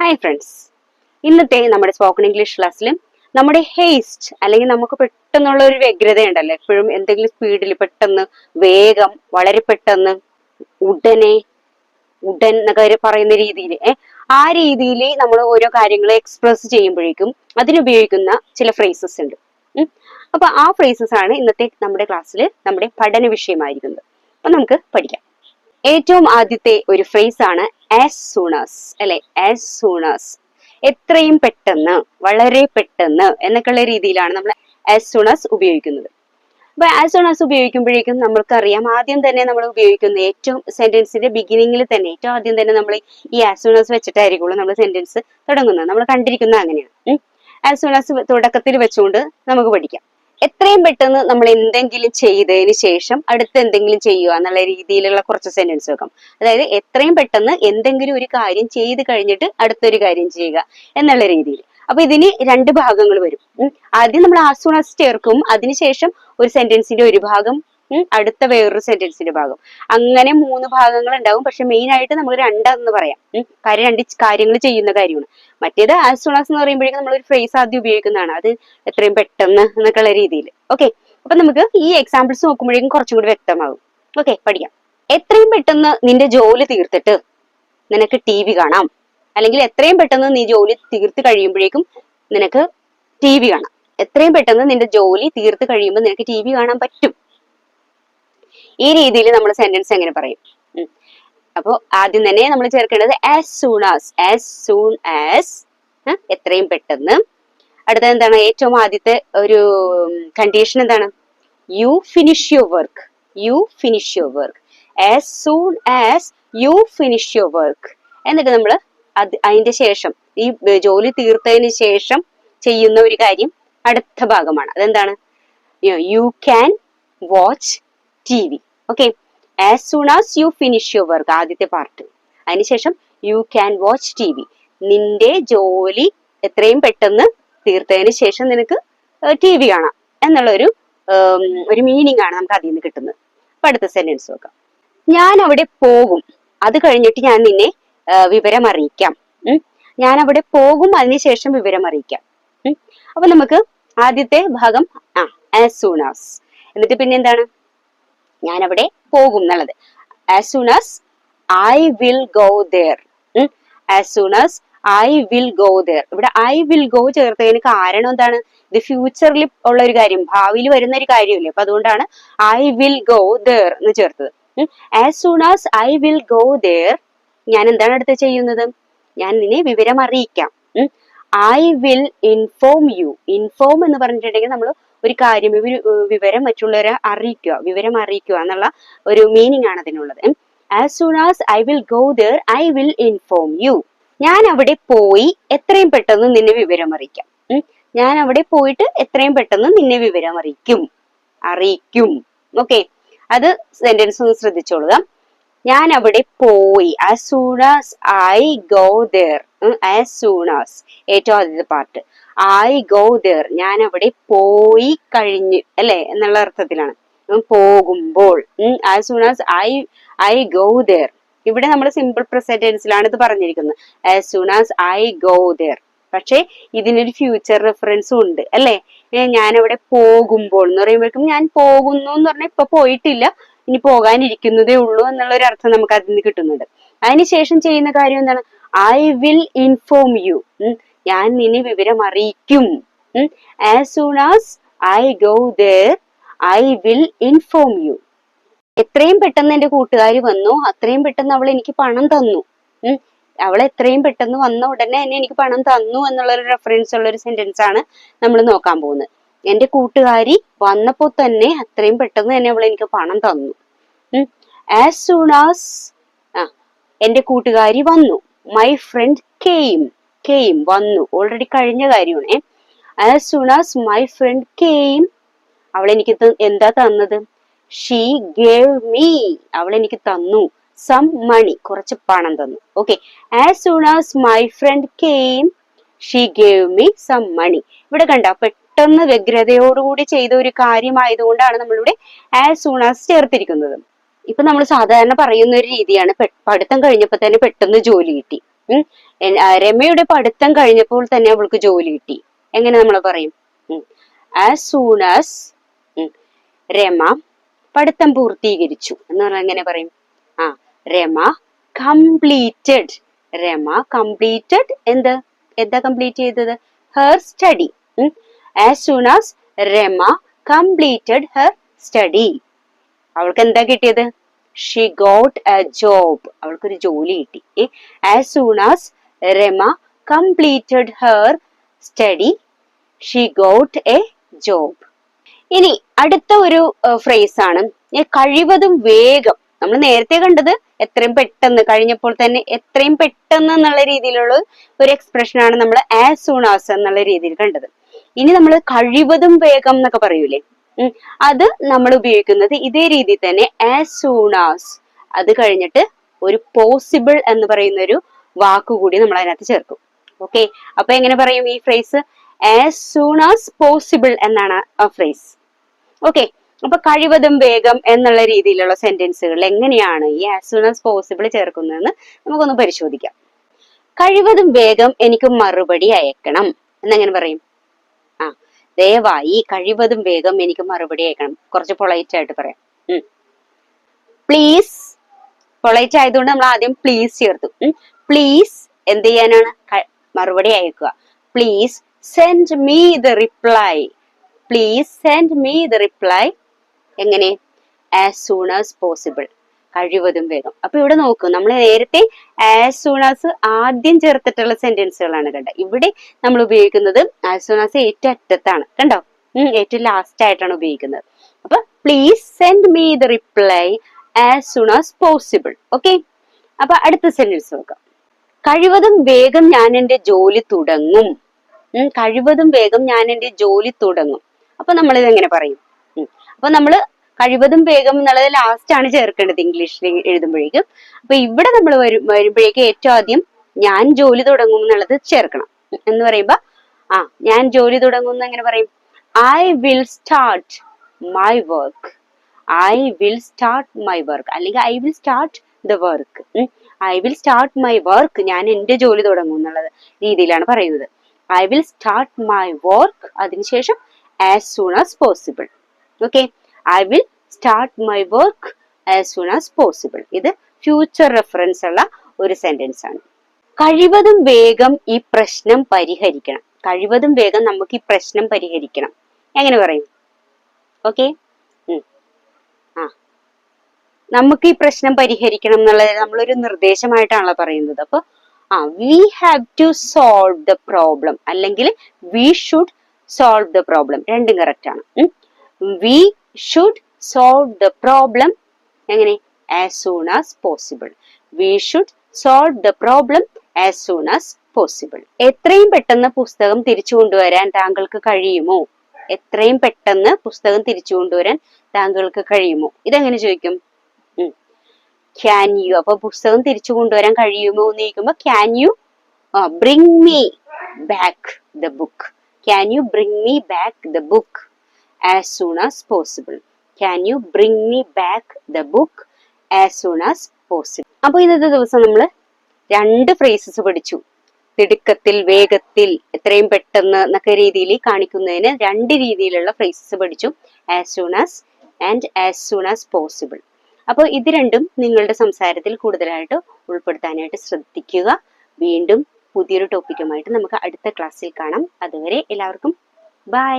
Hi friends ഇന്നത്തെ നമ്മുടെ spoken English ക്ലാസ്സിൽ നമ്മുടെ ഹേസ്റ്റ് അല്ലെങ്കിൽ നമുക്ക് പെട്ടെന്നുള്ള ഒരു വ്യഗ്രത ഉണ്ടല്ലോ എപ്പോഴും എന്തെങ്കിലും സ്പീഡിൽ പെട്ടെന്ന് വേഗം വളരെ പെട്ടെന്ന് ഉടനെ ഉടൻ എന്നൊക്കെ പറയുന്ന രീതിയിൽ ആ രീതിയിൽ നമ്മൾ ഓരോ കാര്യങ്ങളെ എക്സ്പ്രസ് ചെയ്യുമ്പോഴേക്കും അതിനുപയോഗിക്കുന്ന ചില ഫ്രേസസ് ഉണ്ട്. അപ്പൊ ആ ഫ്രേസസ് ആണ് ഇന്നത്തെ നമ്മുടെ ക്ലാസ്സിൽ നമ്മുടെ പഠന വിഷയമായിരിക്കുന്നത്. അപ്പൊ നമുക്ക് പഠിക്കാം. ഏറ്റവും ആദ്യത്തെ ഒരു ഫ്രേസ് ആണ് ആസ് സൂണസ് അല്ലെ? ആസ് സൂണസ് എത്രയും പെട്ടെന്ന് വളരെ പെട്ടെന്ന് എന്നൊക്കെയുള്ള രീതിയിലാണ് നമ്മൾ ആസ് സൂണസ് ഉപയോഗിക്കുന്നത്. അപ്പൊ ആസ് സൂണസ് ഉപയോഗിക്കുമ്പോഴേക്കും നമ്മൾക്കറിയാം ആദ്യം തന്നെ നമ്മൾ ഉപയോഗിക്കുന്ന ഏറ്റവും സെന്റൻസിന്റെ ബിഗിനിങ്ങിൽ തന്നെ ഏറ്റവും ആദ്യം തന്നെ നമ്മൾ ഈ ആസ് സൂണസ് വെച്ചിട്ടായിരിക്കുള്ളൂ നമ്മൾ സെന്റൻസ് തുടങ്ങുന്നത്. നമ്മൾ കണ്ടിരിക്കുന്നത് അങ്ങനെയാണ്. ആസ് സൂണസ് തുടക്കത്തിൽ വെച്ചുകൊണ്ട് നമുക്ക് പഠിക്കാം. എത്രയും പെട്ടെന്ന് നമ്മൾ എന്തെങ്കിലും ചെയ്തതിന് ശേഷം അടുത്ത് എന്തെങ്കിലും ചെയ്യുക എന്നുള്ള രീതിയിലുള്ള കുറച്ച് സെന്റൻസ് വെക്കാം. അതായത് എത്രയും പെട്ടെന്ന് എന്തെങ്കിലും ഒരു കാര്യം ചെയ്ത് കഴിഞ്ഞിട്ട് അടുത്തൊരു കാര്യം ചെയ്യുക എന്നുള്ള രീതിയിൽ. അപ്പൊ ഇതിന് രണ്ട് ഭാഗങ്ങൾ വരും. ആദ്യം നമ്മൾ ആസൂണസ് ചേർക്കും. അതിനുശേഷം ഒരു സെന്റൻസിന്റെ ഒരു ഭാഗം അടുത്ത വേറൊരു സെന്റൻസിന്റെ ഭാഗം. അങ്ങനെ മൂന്ന് ഭാഗങ്ങൾ ഉണ്ടാവും. പക്ഷെ മെയിൻ ആയിട്ട് നമ്മൾ രണ്ടെന്ന് പറയാം. കാര്യം രണ്ട് കാര്യങ്ങൾ ചെയ്യുന്ന കാര്യമാണ്. മറ്റേത് ആസ് സൂൺ എന്ന് പറയുമ്പോഴേക്കും നമ്മൾ ഒരു ഫ്രേസ് ആദ്യം ഉപയോഗിക്കുന്നതാണ്. അത് എത്രയും പെട്ടെന്ന് എന്നൊക്കെയുള്ള രീതിയിൽ. ഓക്കെ അപ്പൊ നമുക്ക് ഈ എക്സാമ്പിൾസ് നോക്കുമ്പോഴേക്കും കുറച്ചും കൂടി വ്യക്തമാകും. ഓക്കെ പഠിക്കാം. എത്രയും പെട്ടെന്ന് നിന്റെ ജോലി തീർത്തിട്ട് നിനക്ക് ടി വി കാണാം. അല്ലെങ്കിൽ എത്രയും പെട്ടെന്ന് നീ ജോലി തീർത്ത് കഴിയുമ്പോഴേക്കും നിനക്ക് ടി വി കാണാം. എത്രയും പെട്ടെന്ന് നിന്റെ ജോലി തീർത്ത് കഴിയുമ്പോൾ നിനക്ക് ടി വി കാണാൻ പറ്റും. ഈ രീതിയിൽ നമ്മൾ സെന്റൻസ് എങ്ങനെ പറയും? അപ്പോൾ അപ്പോ ആദ്യം തന്നെ നമ്മൾ ചേർക്കേണ്ടത് as soon as as soon as എത്രയും പെട്ടെന്ന്. അടുത്ത എന്താണ്? ഏറ്റവും ആദ്യത്തെ ഒരു കണ്ടീഷൻ എന്താണ്? You finish your work you finish your work as soon as you finish your work എന്നിട്ട് നമ്മൾ അത് അതിന്റെ ശേഷം ഈ ജോലി തീർത്തതിന് ശേഷം ചെയ്യുന്ന ഒരു കാര്യം അടുത്ത ഭാഗമാണ്. അതെന്താണ്? You can watch T V okay as soon as you finish your work ആദ്യത്തെ പാർട്ട് അതിനുശേഷം you can watch T V നിന്റെ ജോലി എത്രയും പെട്ടെന്ന് തീർത്തതിന് ശേഷം നിനക്ക് ടി വി കാണാം. എന്നുള്ള ഒരു മീനിങ് ആണ് നമുക്ക് അതിൽ നിന്ന് കിട്ടുന്നത്. അപ്പൊ അടുത്ത സെന്റൻസ് നോക്കാം. ഞാൻ അവിടെ പോകും. അത് കഴിഞ്ഞിട്ട് ഞാൻ നിന്നെ വിവരം അറിയിക്കാം. ഞാൻ അവിടെ പോകും അതിനുശേഷം വിവരം അറിയിക്കാം. അപ്പൊ നമുക്ക് ആദ്യത്തെ ഭാഗം ആ ആസ് സൂൺ ആസ് എന്നിട്ട് പിന്നെ എന്താണ്? ഞാൻ അവിടെ പോകും എന്നുള്ളത് as soon as I will go there as soon as I will go there ഇവിടെ ഐ വിൽ ഗോ ചേർത്തതിന് കാരണം എന്താണ്? ഇത് ഫ്യൂച്ചറിൽ ഉള്ള ഒരു കാര്യം ഭാവിയിൽ വരുന്ന ഒരു കാര്യമില്ലേ? അപ്പൊ അതുകൊണ്ടാണ് ഐ വിൽ ഗോ ദർ എന്ന് ചേർത്തത്. As soon as I will go there ഞാൻ എന്താണ് അടുത്ത് ചെയ്യുന്നത്? ഞാൻ നിന്നെ വിവരം അറിയിക്കാം I will inform you inform എന്ന് പറഞ്ഞിട്ടുണ്ടെങ്കിൽ നമ്മൾ ഒരു കാര്യം ഒരു വിവരം മറ്റുള്ളവരെ അറിയിക്കുക വിവരം അറിയിക്കുക എന്നുള്ള ഒരു മീനിങ് ആണ് അതിനുള്ളത്. As soon as I will go there I will inform you ഞാൻ അവിടെ പോയി എത്രയും പെട്ടെന്ന് നിന്നെ വിവരം അറിയിക്കാം. ഞാൻ അവിടെ പോയിട്ട് എത്രയും പെട്ടെന്ന് നിന്നെ വിവരം അറിയിക്കും. അറിയിക്കും. ഓക്കെ അത് സെന്റൻസ് ഒന്ന് ശ്രദ്ധിച്ചോളുക. ഞാൻ അവിടെ പോയി. As soon as I go there as soon as ഏറ്റവും ആദ്യത്തെ പാർട്ട് ഐ ഗോ ദർ ഞാൻ അവിടെ പോയി കഴിഞ്ഞ് അല്ലെ? എന്നുള്ള അർത്ഥത്തിലാണ്. പോകുമ്പോൾ. As soon as I I go there ഇവിടെ നമ്മൾ സിമ്പിൾ പ്രസന്റൻസിലാണ് ഇത് പറഞ്ഞിരിക്കുന്നത്. As soon as I go there പക്ഷേ ഇതിനൊരു ഫ്യൂച്ചർ റെഫറൻസും ഉണ്ട് അല്ലെ? അവിടെ പോകുമ്പോൾ എന്ന് പറയുമ്പോഴേക്കും ഞാൻ പോകുന്നു എന്ന് പറഞ്ഞാൽ ഇപ്പൊ പോയിട്ടില്ല. ഇനി പോകാനിരിക്കുന്നതേ ഉള്ളൂ എന്നുള്ള ഒരു അർത്ഥം നമുക്ക് അതിൽ നിന്ന് കിട്ടുന്നുണ്ട് അതിനുശേഷം ചെയ്യുന്ന കാര്യം എന്താണ്? ഐ വിൽ ഇൻഫോം യു ഞാൻ നിന്നെ വിവരം അറിയിക്കും. As soon as I go there I will inform you എത്രയും പെട്ടെന്ന് എന്റെ കൂട്ടുകാർ വന്നു. അത്രയും പെട്ടെന്ന് അവൾ എനിക്ക് പണം തന്നു. അവൾ എത്രയും പെട്ടെന്ന് വന്ന ഉടനെ തന്നെ എനിക്ക് പണം തന്നു എന്നുള്ള ഒരു റെഫറൻസ് ഉള്ള ഒരു സെന്റൻസ് ആണ് നമ്മൾ നോക്കാൻ പോകുന്നത്. എന്റെ കൂട്ടുകാരി വന്നപ്പോ തന്നെ അത്രയും പെട്ടെന്ന് തന്നെ അവൾ എനിക്ക് പണം തന്നു. ആസ് സൂൺ ആസ് എന്റെ കൂട്ടുകാരി വന്നു. മൈ ഫ്രണ്ട് കെയിം കെയിം വന്നു. ഓൾറെഡി കഴിഞ്ഞ കാര്യമാണ്. As soon as my friend came അവൾ എനിക്ക് എന്താ തന്നത്? ഷീ ഗേവ് മീ അവൾ എനിക്ക് തന്നു. സം മണി കുറച്ച് പണം തന്നു. Okay as soon as my friend came she gave me some money ഇവിടെ കണ്ട പെട്ടെന്ന് വ്യഗ്രതയോടുകൂടി ചെയ്ത ഒരു കാര്യമായതുകൊണ്ടാണ് നമ്മളിവിടെ ആസ് സൂൺ ആസ് ചേർത്തിരിക്കുന്നത്. ഇപ്പൊ നമ്മൾ സാധാരണ പറയുന്ന ഒരു രീതിയാണ് പഠിത്തം കഴിഞ്ഞപ്പോ തന്നെ പെട്ടെന്ന് ജോലി കിട്ടി. ഉം. രമയുടെ പഠിത്തം കഴിഞ്ഞപ്പോൾ തന്നെ അവൾക്ക് ജോലി കിട്ടി. എങ്ങനെ നമ്മൾ പറയും? ആസ് സൂൺ ആസ് രമ പഠിത്തം പൂർത്തീകരിച്ചു. എന്ന് പറഞ്ഞാൽ എങ്ങനെ പറയും? ആ രമ കംപ്ലീറ്റഡ് രമ കംപ്ലീറ്റഡ് എന്ത്? എന്താ കംപ്ലീറ്റ് ചെയ്തത്? Her study as soon as Rama completed her study അവൾക്ക് എന്താ കിട്ടിയത്? ഷി ഗോട്ട് എ ജോബ് അവൾക്കൊരു ജോലി കിട്ടി. As soon as Rama completed her study she got a job ഇനി അടുത്ത ഒരു ഫ്രേസ് ആണ്. കഴിവതും വേഗം. നമ്മൾ നേരത്തെ കണ്ടത് എത്രയും പെട്ടെന്ന് കഴിഞ്ഞപ്പോൾ തന്നെ എത്രയും പെട്ടെന്ന് എന്നുള്ള രീതിയിലുള്ള ഒരു എക്സ്പ്രഷൻ ആണ് നമ്മൾ ആസ് സൂൺ ആസ് എന്നുള്ള രീതിയിൽ കണ്ടത്. ഇനി നമ്മൾ കഴിവതും വേഗം എന്നൊക്കെ പറയൂലേ. അത് നമ്മൾ ഉപയോഗിക്കുന്നത് ഇതേ രീതി തന്നെ ആസ് സൂൺ ആസ് അത് കഴിഞ്ഞിട്ട് ഒരു പോസിബിൾ എന്ന് പറയുന്ന ഒരു വാക്കുകൂടി നമ്മൾ അതിനകത്ത് ചേർക്കും. ഓക്കെ അപ്പൊ എങ്ങനെ പറയും ഈ phrase as soon as possible എന്നാണ് ആ ഫ്രേസ് ഓക്കെ അപ്പൊ കഴിവതും വേഗം എന്നുള്ള രീതിയിലുള്ള സെന്റൻസുകൾ എങ്ങനെയാണ് ഈ ആസ് സൂൺ ആസ് പോസിബിൾ ചേർക്കുന്നതെന്ന് നമുക്കൊന്ന് പരിശോധിക്കാം. കഴിവതും വേഗം എനിക്ക് മറുപടി അയക്കണം. എന്നെങ്ങനെ പറയും? ദയവായി കഴിവതും വേഗം എനിക്ക് മറുപടി അയക്കണം. കുറച്ച് പൊളൈറ്റ് ആയിട്ട് പറയാം. പ്ലീസ് പൊളൈറ്റ് ആയതുകൊണ്ട് നമ്മൾ ആദ്യം പ്ലീസ് ചേർത്തു. പ്ലീസ് എന്ത് ചെയ്യാനാണ്? മറുപടി അയക്കുക. Please send me the reply please send me the reply എങ്ങനെ? ആസ് സൂൺ ആസ് പോസിബിൾ കഴിവതും വേഗം അപ്പൊ ഇവിടെ നോക്കൂ നമ്മൾ നേരത്തെ ആസ് സൂൺ ആസ് ആദ്യം ചേർത്തിട്ടുള്ള സെന്റൻസുകളാണ് കണ്ട ഇവിടെ നമ്മൾ ഉപയോഗിക്കുന്നത് ആസ് സൂൺ ആസ് ഏറ്റവും അറ്റത്താണ്. കണ്ടോ? ഏറ്റവും ലാസ്റ്റ് ആയിട്ടാണ് ഉപയോഗിക്കുന്നത്. അപ്പൊ please send me the reply as soon as possible okay അപ്പൊ അടുത്ത സെന്റൻസ് നോക്കാം. കഴിവതും വേഗം ഞാൻ എന്റെ ജോലി തുടങ്ങും. കഴിവതും വേഗം ഞാൻ എന്റെ ജോലി തുടങ്ങും. അപ്പൊ നമ്മൾ ഇത് എങ്ങനെ പറയും. അപ്പൊ നമ്മൾ കഴിവതും വേഗം എന്നുള്ളത് ലാസ്റ്റ് ആണ് ചേർക്കേണ്ടത് ഇംഗ്ലീഷിൽ എഴുതുമ്പോഴേക്കും. അപ്പൊ ഇവിടെ നമ്മൾ വരും വരുമ്പോഴേക്കും ഏറ്റവും ആദ്യം ഞാൻ ജോലി തുടങ്ങും എന്നുള്ളത് ചേർക്കണം. എന്ന് പറയുമ്പോ ആ ഞാൻ ജോലി തുടങ്ങും എന്ന് എങ്ങനെ പറയും? I will start my work I will start my work അല്ലെങ്കിൽ I will start the work I will start my work ഞാൻ എന്റെ ജോലി തുടങ്ങും എന്നുള്ളത് രീതിയിലാണ് പറയുന്നത്. I will start my work അതിനുശേഷം as soon as possible okay I will start my work as soon as possible ഇത് ഫ്യൂച്ചർ റെഫറൻസ് ഉള്ള ഒരു സെന്റൻസ് ആണ്. കഴിവതും വേഗം ഈ പ്രശ്നം പരിഹരിക്കണം. കഴിവതും വേഗം നമുക്ക് ഈ പ്രശ്നം പരിഹരിക്കണം. എങ്ങനെ പറയും? ഓക്കെ ആ. നമുക്ക് ഈ പ്രശ്നം പരിഹരിക്കണം എന്നുള്ളത് നമ്മളൊരു നിർദ്ദേശമായിട്ടാണല്ലോ പറയുന്നത്. അപ്പൊ ആ we have to solve the problem അല്ലെങ്കിൽ we should solve the problem രണ്ടും കറക്റ്റ് ആണ്. We should solve the problem എങ്ങനെ? As soon as possible we should solve the problem as soon as possible എത്രയും പെട്ടെന്ന് പുസ്തകം തിരിച്ചു കൊണ്ടുവരാൻ താങ്കൾക്ക് കഴിയുമോ? എത്രയും പെട്ടെന്ന് പുസ്തകം തിരിച്ചു കൊണ്ടുവരാൻ താങ്കൾക്ക് കഴിയുമോ? ഇതെങ്ങനെ ചോദിക്കും? ക്യാൻ യു അപ്പൊ പുസ്തകം തിരിച്ചു കൊണ്ടുവരാൻ കഴിയുമോ എന്ന് ചോദിക്കുമ്പോ can you bring me back the book can you bring me back the book as soon as possible can you bring me back the book as soon as possible അപ്പൊ ഇന്നത്തെ ദിവസം നമ്മൾ രണ്ട് ഫ്രേസസ് പഠിച്ചു. തിടുക്കത്തിൽ വേഗത്തിൽ എത്രയും പെട്ടെന്ന് എന്നൊക്കെ രീതിയിൽ കാണിക്കുന്നതിന് രണ്ട് രീതിയിലുള്ള ഫ്രേസസ് പഠിച്ചു. As soon as and as soon as possible അപ്പോൾ ഇത് രണ്ടും നിങ്ങളുടെ സംസാരത്തിൽ കൂടുതലായിട്ട് ഉൾപ്പെടുത്താനായിട്ട് ശ്രദ്ധിക്കുക. വീണ്ടും പുതിയൊരു ടോപ്പിക്കുമായിട്ട് നമുക്ക് അടുത്ത ക്ലാസ്സിൽ കാണാം. അതുവരെ എല്ലാവർക്കും ബൈ